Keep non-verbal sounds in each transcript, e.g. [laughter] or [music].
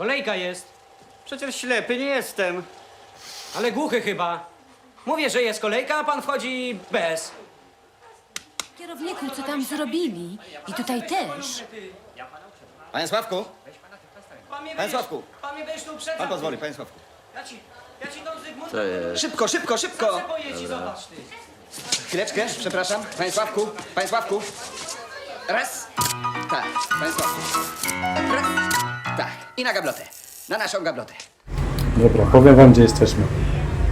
Kolejka jest. Przecież ślepy nie jestem. Ale głuchy chyba. Mówię, że jest kolejka, a pan wchodzi bez. Kierowniku, co tam zrobili? I tutaj też. Panie Sławku, Pan mnie Panie Sławku. Pan mnie będziesz tu uprzedzał. pan pozwoli, panie Sławku. Ja ci, ja ci dam Zygmunt. Co jest? Szybko, szybko, szybko! Zobacz ty. Chwileczkę, przepraszam. Panie Sławku, panie Sławku. Raz. Tak, panie Sławku. Raz. I na gablotę. Na naszą gablotę. Dobra, powiem wam gdzie jesteśmy.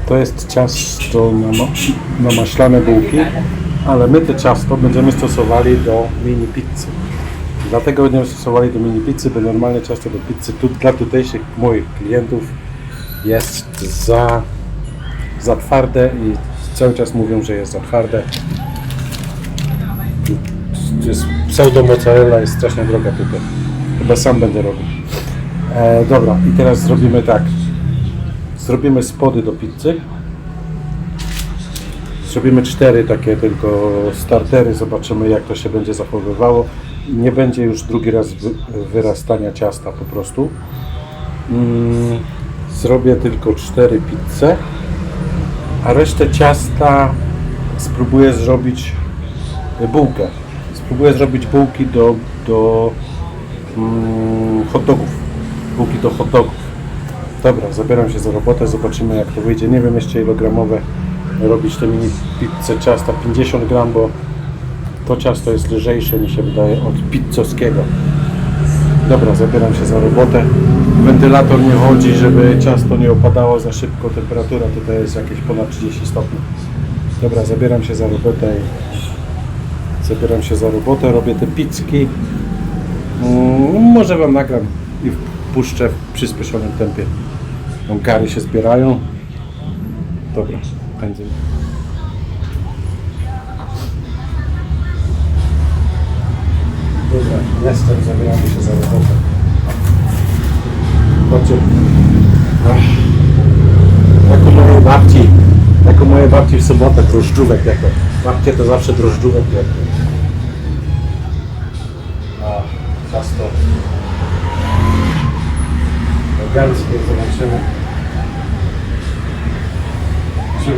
To jest ciasto na, ma- na maślane bułki, ale my to ciasto będziemy stosowali do mini pizzy. Dlatego będziemy stosowali do mini pizzy, bo normalne ciasto do pizzy tu, dla tutejszych moich klientów jest za, za twarde i cały czas mówią, że jest za twarde. Jest pseudo mozzarella jest strasznie droga tutaj. Chyba sam będę robił. E, dobra, i teraz zrobimy tak. Zrobimy spody do pizzy. Zrobimy cztery takie tylko startery, zobaczymy jak to się będzie zachowywało. Nie będzie już drugi raz wy, wyrastania ciasta po prostu. Mm, zrobię tylko cztery pizze, a resztę ciasta spróbuję zrobić bułkę. Spróbuję zrobić bułki do, do mm, hot dogów. Bułki do hot dogów. Dobra, zabieram się za robotę, zobaczymy jak to wyjdzie. Nie wiem jeszcze ilogramowe robić te mini pizzę ciasta 50 gram, bo to ciasto jest lżejsze mi się wydaje od pizzowskiego. Dobra, zabieram się za robotę. Wentylator nie chodzi, żeby ciasto nie opadało za szybko. Temperatura tutaj jest jakieś ponad 30 stopni. Dobra, zabieram się za robotę i zabieram się za robotę, robię te pizzki. Mm, może Wam nagram i wpuszczę w przyspieszonym tempie. Tam Gary się zbierają. Dobra, pędzę. Dobra, jestem, zabieramy się za robotę. Chodźcie. Jako mojej babci, jako mojej babci w sobotę drożdżówek jako. Babcie to zawsze drożdżówek jako. A, ciasto. Eleganckie, zobaczymy. Czy,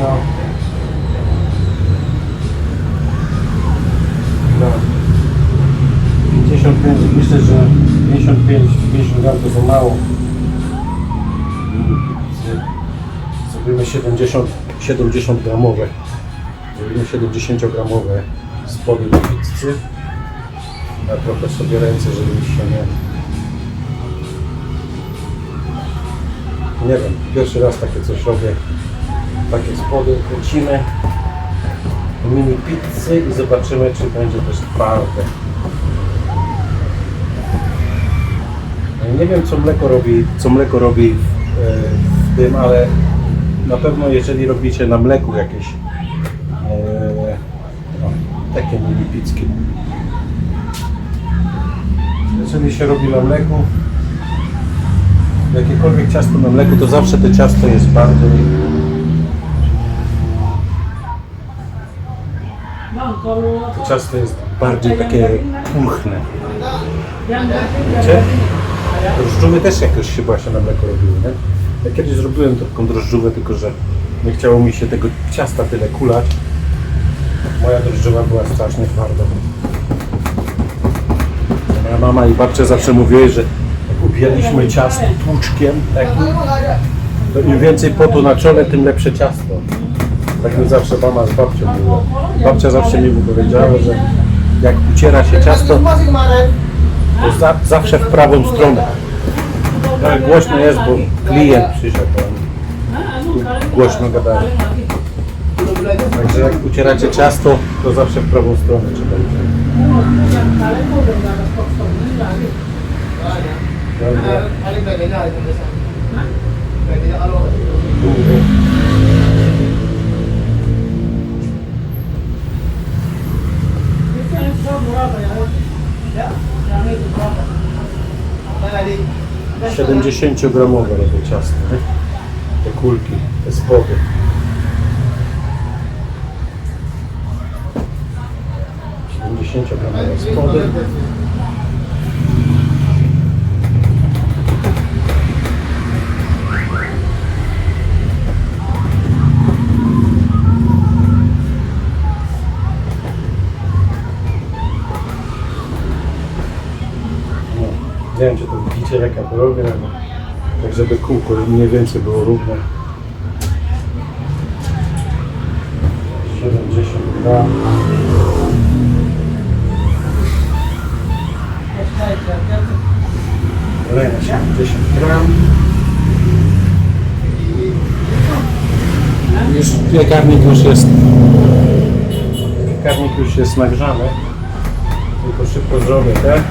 no. No. 55, myślę, że 55, 50 gram to za mało. Zrobimy 70, 70 gramowe. Zrobimy 70 gramowe spody do pizzy. Ja trochę sobie ręce, żeby się nie... Nie wiem, pierwszy raz takie coś robię. Takie spody kręcimy. Mini pizzy i zobaczymy, czy będzie też twarde. Nie wiem, co mleko robi, co mleko robi w, e, w tym, ale na pewno jeżeli robicie na mleku jakieś e, no, takie mini pizzki. Jeżeli się robi na mleku, jakiekolwiek ciasto na mleku, to zawsze to ciasto jest bardziej to ciasto jest bardziej takie pulchne. Wiecie? Drożdżówy też jakoś się na mleko robiły, nie? Ja kiedyś zrobiłem taką drożdżówę, tylko że nie chciało mi się tego ciasta tyle kulać. Moja drożdżowa była strasznie twarda. Moja mama i babcia zawsze mówiły, że jak ubijaliśmy ciasto tłuczkiem, takim, to im więcej potu na czole, tym lepsze ciasto. Tak mi zawsze mama z babcią mówiła. Babcia zawsze mi powiedziała, że jak uciera się ciasto, to za, zawsze w prawą stronę. Tak głośno jest, bo klient przyszedł. głośno gadają. Także jak ucieracie ciasto, to zawsze w prawą stronę trzeba Dobra. Dạ. 70-gramowe robię ciasto, nie? Te kulki, te spody. Siedemdziesięciogramowe spody. Nie wiem, czy to widzicie, jak ja to robię, ale tak żeby kółko mniej więcej było równe. 70 gram. Kolejne 70 gram. Już piekarnik już jest piekarnik już jest nagrzany. Tylko szybko zrobię, tak?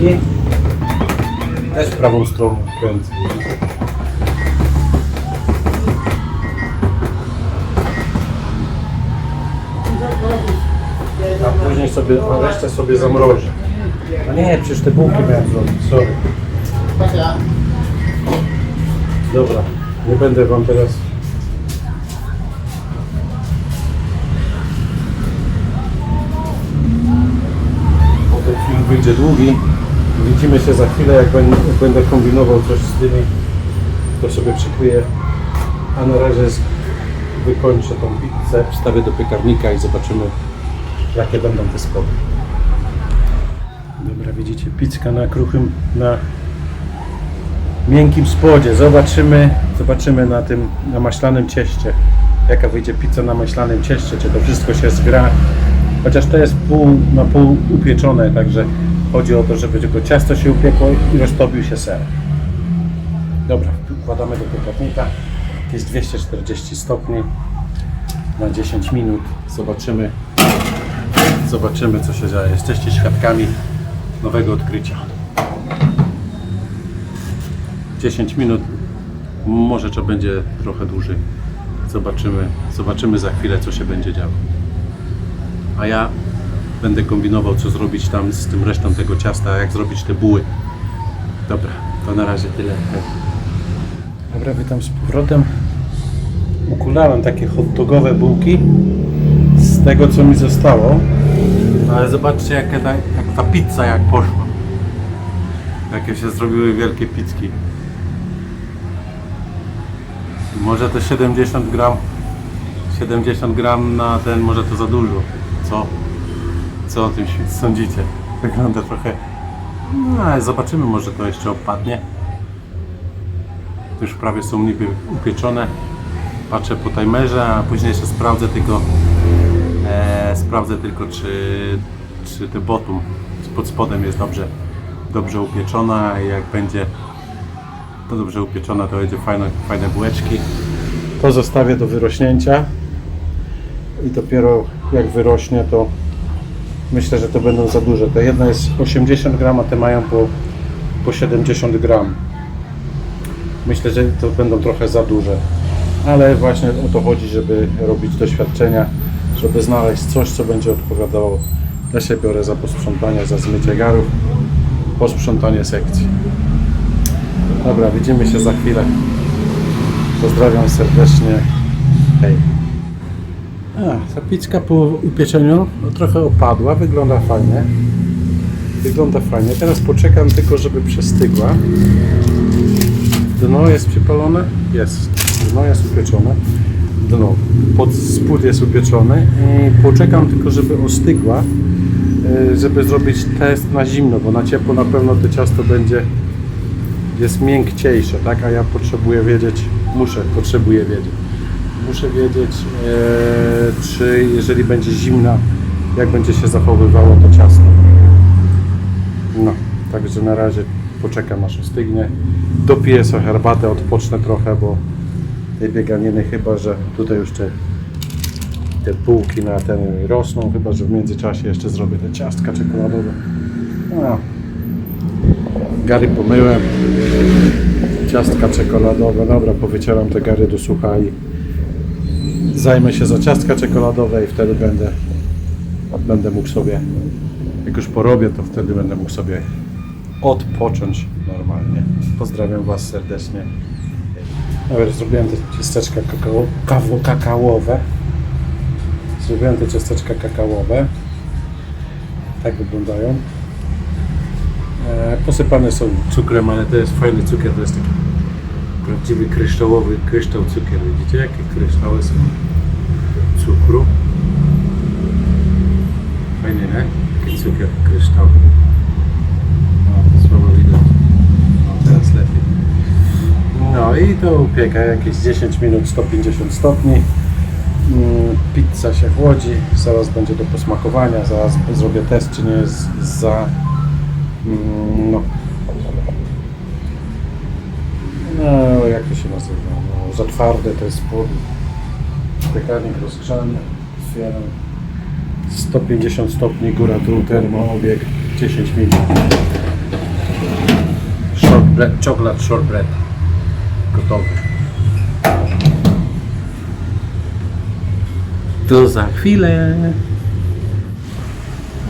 Picki. Też w prawą stronę kręcę. A później sobie, a resztę sobie zamrożę. A nie, przecież te bułki miałem zrobić, sorry. Dobra, nie będę wam teraz. Bo ten film wyjdzie długi. Widzimy się za chwilę, jak będę, kombinował coś z tymi, to sobie przykryję. A na razie wykończę tą pizzę, wstawię do piekarnika i zobaczymy, jakie będą te spody. Dobra, widzicie, pizzka na kruchym, na miękkim spodzie. Zobaczymy, zobaczymy na tym, na maślanym cieście. Jaka wyjdzie pizza na maślanym cieście, czy to wszystko się zgra. Chociaż to jest pół na pół upieczone, także chodzi o to, żeby tylko ciasto się upiekło i roztopił się ser. Dobra, wkładamy do piekarnika. Jest 240 stopni na 10 minut. Zobaczymy, zobaczymy co się dzieje. Jesteście świadkami nowego odkrycia. 10 minut, może to będzie trochę dłużej. Zobaczymy, zobaczymy za chwilę, co się będzie działo. A ja będę kombinował, co zrobić tam z tym resztą tego ciasta, jak zrobić te buły. Dobra, to na razie tyle. Dobra, witam z powrotem. Ukulałem takie hot dogowe bułki z tego, co mi zostało. Ale zobaczcie, jak ta, jak ta pizza jak poszła. Jakie się zrobiły wielkie pizzki. Może to 70 gram 70 gram na ten, może to za dużo. Co? Co o tym sądzicie? Wygląda trochę... No, ale zobaczymy, może to jeszcze opadnie. Już prawie są niby upieczone. Patrzę po timerze, a później jeszcze sprawdzę tylko e, sprawdzę tylko czy, czy te botum pod spodem jest dobrze dobrze upieczona i jak będzie to dobrze upieczona, to będzie fajne, fajne bułeczki. To zostawię do wyrośnięcia i dopiero jak wyrośnie, to myślę, że to będą za duże. To jedna jest 80 gram, a te mają po, po 70 gram. Myślę, że to będą trochę za duże. Ale właśnie o to chodzi, żeby robić doświadczenia, żeby znaleźć coś, co będzie odpowiadało. Ja się biorę za posprzątanie, za zmycie garów, posprzątanie sekcji. Dobra, widzimy się za chwilę. Pozdrawiam serdecznie. Hej. A, ta pizzka po upieczeniu no, trochę opadła, wygląda fajnie. Wygląda fajnie. Teraz poczekam tylko, żeby przestygła. Dno jest przypalone? Jest. Dno jest upieczone. Dno. Pod spód jest upieczony. I poczekam tylko, żeby ostygła, y, żeby zrobić test na zimno, bo na ciepło na pewno to ciasto będzie jest miękciejsze, tak? A ja potrzebuję wiedzieć, muszę, potrzebuję wiedzieć. Muszę wiedzieć, e, czy jeżeli będzie zimna, jak będzie się zachowywało to ciasto. No, także na razie poczekam aż ostygnie. Dopiję sobie herbatę, odpocznę trochę, bo tej bieganiny chyba, że tutaj już te, te bułki na ten rosną, chyba, że w międzyczasie jeszcze zrobię te ciastka czekoladowe. No. Gary pomyłem. Ciastka czekoladowe. Dobra, powycieram te gary do sucha i zajmę się za ciastka czekoladowe i wtedy będę będę mógł sobie jak już porobię, to wtedy będę mógł sobie odpocząć normalnie. Pozdrawiam Was serdecznie. Dobra, zrobiłem te ciasteczka kakao, kawo, kakaowe. Zrobiłem te ciasteczka kakaowe. Tak wyglądają. E, posypane są cukrem, ale to jest fajny cukier, to jest taki prawdziwy kryształowy kryształ cukier. Widzicie jakie kryształy są? cukru. Fajnie, nie? Taki cukier kryształ. No, słabo widać. No, teraz lepiej. No i to upieka jakieś 10 minut 150 stopni. Mm, Pizza się chłodzi, zaraz będzie do posmakowania, zaraz zrobię test, czy nie jest za mm, no, no jak to się nazywa, no, za twarde to jest pod piekarnik rozgrzany, otwieram 150 stopni, góra, dół, termoobieg, 10 minut. Shortbread, chocolate shortbread gotowy. To za chwilę.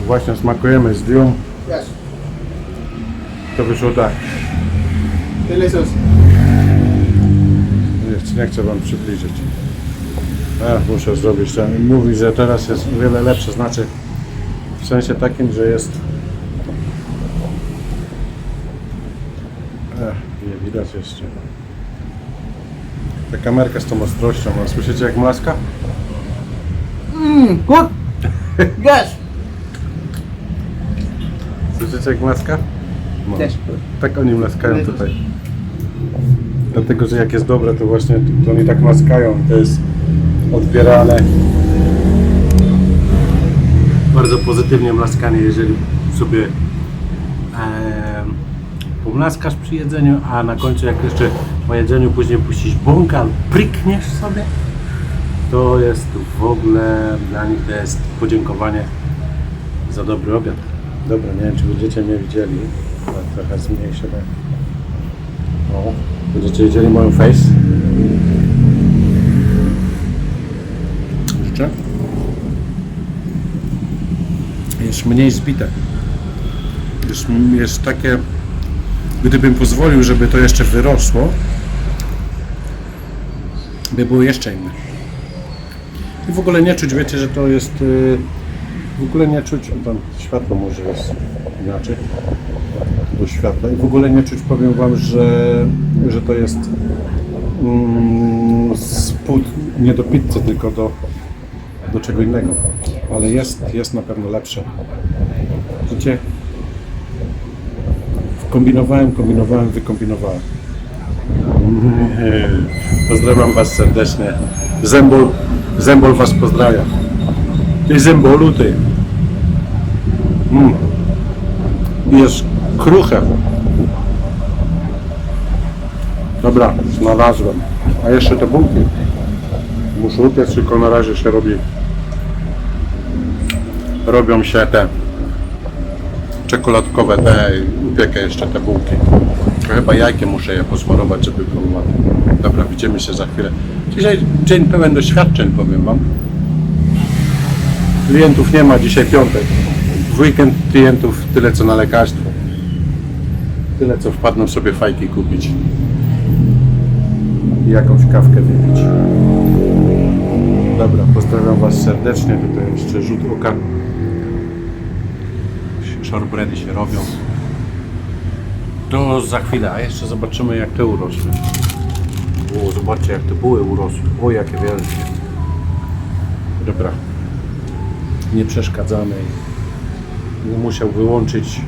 Właśnie smakujemy z Dium. Yes. To wyszło tak. Delicious. Nie chcę Wam przybliżyć. Ach, muszę zrobić ten. Mówi, że teraz jest o wiele lepsze, znaczy w sensie takim, że jest Ech, nie widać jeszcze. Ta kamerka z tą ostrością, a słyszycie jak mlaska? Good. Yes. Słyszycie jak mlaska? No. Tak oni mlaskają tutaj. Dlatego, że jak jest dobre, to właśnie to oni tak mlaskają. To jest odbierane bardzo pozytywnie mlaskanie, jeżeli sobie em, pomlaskasz przy jedzeniu, a na końcu jak jeszcze po jedzeniu później puścisz bąka, prikniesz sobie, to jest w ogóle dla nich to jest podziękowanie za dobry obiad. Dobra, nie wiem czy będziecie mnie widzieli, ale trochę zmniejszę. tak. O, będziecie widzieli moją face. Życzę. Jest mniej zbite. Jest, jest takie, gdybym pozwolił, żeby to jeszcze wyrosło, by było jeszcze inne. I w ogóle nie czuć, wiecie, że to jest. y, W ogóle nie czuć. Tam światło może jest inaczej. Do światła. I w ogóle nie czuć, powiem Wam, że, że to jest mm, spód nie do pizzy, tylko do, do czego innego. Ale jest, jest na pewno lepsze. Wiecie? Kombinowałem, kombinowałem, wykombinowałem. [laughs] Pozdrawiam Was serdecznie. Zembol, Zembol Was pozdrawia. Ty Zembolu, ty. Mm. Jest kruche. Dobra, znalazłem. A jeszcze te bułki. Muszę upiec, tylko na razie się robi. Robią się te czekoladkowe, te upiekę jeszcze te bułki. Chyba jajkiem muszę je posmarować, żeby było ładnie. Dobra, widzimy się za chwilę. Dzisiaj dzień pełen doświadczeń, powiem Wam. Klientów nie ma, dzisiaj piątek. W weekend klientów tyle co na lekarstwo. Tyle co wpadną sobie fajki kupić. I jakąś kawkę wypić. Dobra, pozdrawiam Was serdecznie. Tutaj jeszcze rzut oka. Shortbready się robią. To za chwilę, a jeszcze zobaczymy jak te urosły. O, zobaczcie jak te buły urosły. O, jakie wielkie. Dobra. Nie przeszkadzamy. Musiał wyłączyć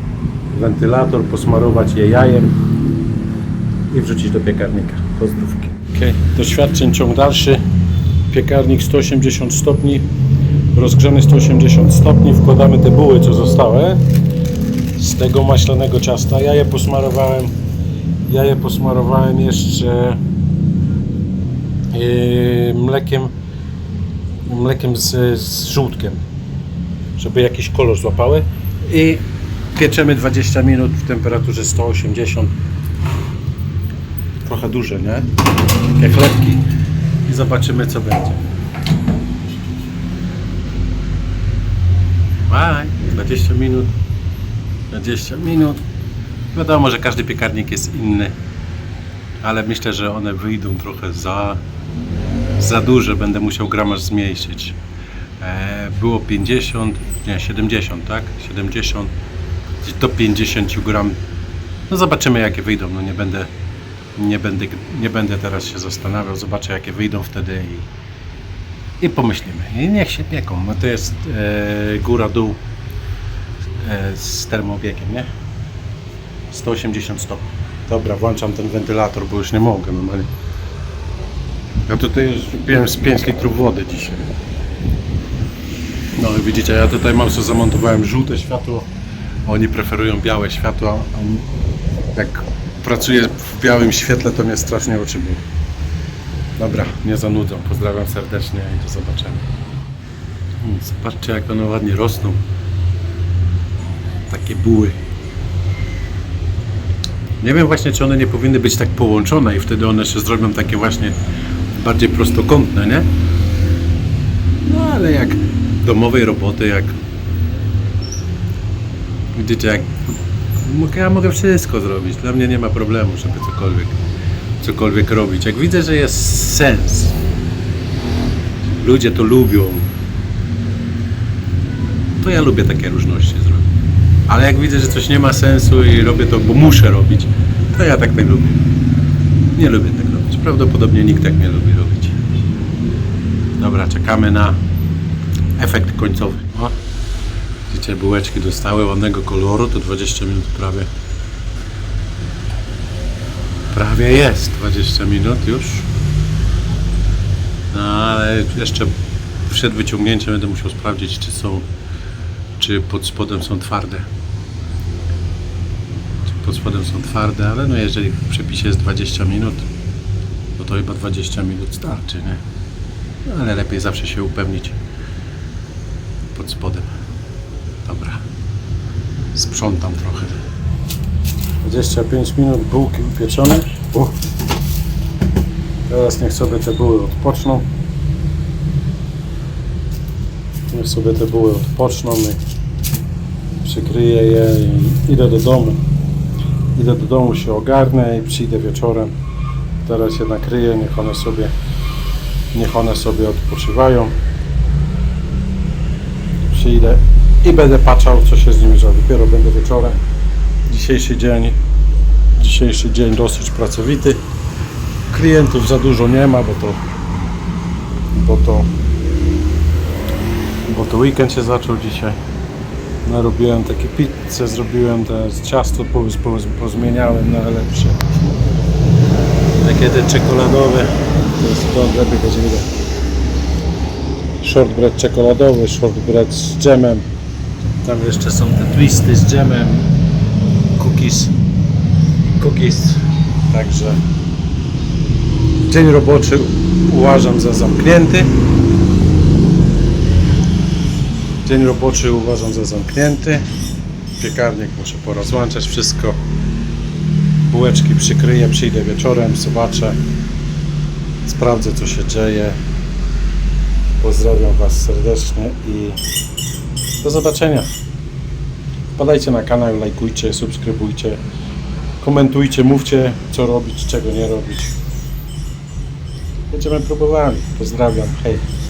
wentylator, posmarować je jajem i wrzucić do piekarnika. Pozdrówki. Okay. Doświadczeń ciąg dalszy. Piekarnik 180 stopni, rozgrzany 180 stopni. Wkładamy te buły, co zostały z tego maślanego ciasta. Ja je posmarowałem. Ja je posmarowałem jeszcze yy, mlekiem mlekiem z, z żółtkiem, żeby jakiś kolor złapały i pieczemy 20 minut w temperaturze 180 trochę duże, nie? Takie chlebki i zobaczymy co będzie. Bye. 20 minut. 20 minut. Wiadomo, że każdy piekarnik jest inny, ale myślę, że one wyjdą trochę za, za duże. Będę musiał gramaż zmniejszyć. E, było 50, nie 70, tak? 70 do 50 gram. No zobaczymy jakie wyjdą. No nie będę, nie będę, nie będę teraz się zastanawiał. Zobaczę jakie wyjdą wtedy i, i pomyślimy. I niech się pieką. No to jest e, góra-dół e, z termobiegiem, nie? 180 stopni. Dobra, włączam ten wentylator, bo już nie mogę normalnie. Ja tutaj już piłem z 5 litrów wody dzisiaj. No i widzicie, ja tutaj mam sobie zamontowałem żółte światło, oni preferują białe światło, a jak pracuję w białym świetle, to mnie strasznie oczy. Dobra, nie zanudzą. Pozdrawiam serdecznie i do zobaczenia. Hmm, Zobaczcie, jak one ładnie rosną. Takie buły. Nie wiem właśnie, czy one nie powinny być tak połączone i wtedy one się zrobią takie właśnie bardziej prostokątne, nie? No ale jak domowej roboty, jak widzicie, jak ja mogę wszystko zrobić. Dla mnie nie ma problemu, żeby cokolwiek cokolwiek robić. Jak widzę, że jest sens, ludzie to lubią, to ja lubię takie różności zrobić. Ale jak widzę, że coś nie ma sensu i robię to, bo muszę robić, to ja tak nie lubię. Nie lubię tak robić. Prawdopodobnie nikt tak nie lubi robić. Dobra, czekamy na efekt końcowy. O, widzicie, bułeczki dostały ładnego koloru, to 20 minut prawie Prawie jest 20 minut już. No ale jeszcze przed wyciągnięciem będę musiał sprawdzić, czy są, czy pod spodem są twarde. Czy pod spodem są twarde, ale no jeżeli w przepisie jest 20 minut, no to chyba 20 minut starczy, nie? No, ale lepiej zawsze się upewnić pod spodem. Dobra. Sprzątam trochę. 25 minut bułki upieczone. Teraz niech sobie te buły odpoczną. Niech sobie te buły odpoczną przykryję je i idę do domu. Idę do domu, się ogarnę i przyjdę wieczorem. Teraz je nakryję, niech one sobie niech one sobie odpoczywają. Przyjdę i będę patrzał, co się z nimi dzieje. Dopiero będę wieczorem. Dzisiejszy dzień dzisiejszy dzień dosyć pracowity. Klientów za dużo nie ma, bo to bo to bo to weekend się zaczął dzisiaj. Narobiłem takie pizze zrobiłem te ciasto po, po, pozmieniałem na lepsze. Takie te czekoladowe to jest to lepiej będzie widać shortbread czekoladowy shortbread z dżemem tam jeszcze są te twisty z dżemem. Cookies. Cookies. Także dzień roboczy uważam za zamknięty. Dzień roboczy uważam za zamknięty. Piekarnik muszę porozłączać wszystko. Bułeczki przykryję, przyjdę wieczorem, zobaczę. Sprawdzę co się dzieje. Pozdrawiam Was serdecznie i do zobaczenia Wpadajcie na kanał, lajkujcie, subskrybujcie, komentujcie, mówcie co robić, czego nie robić. Będziemy próbowali. Pozdrawiam, hej.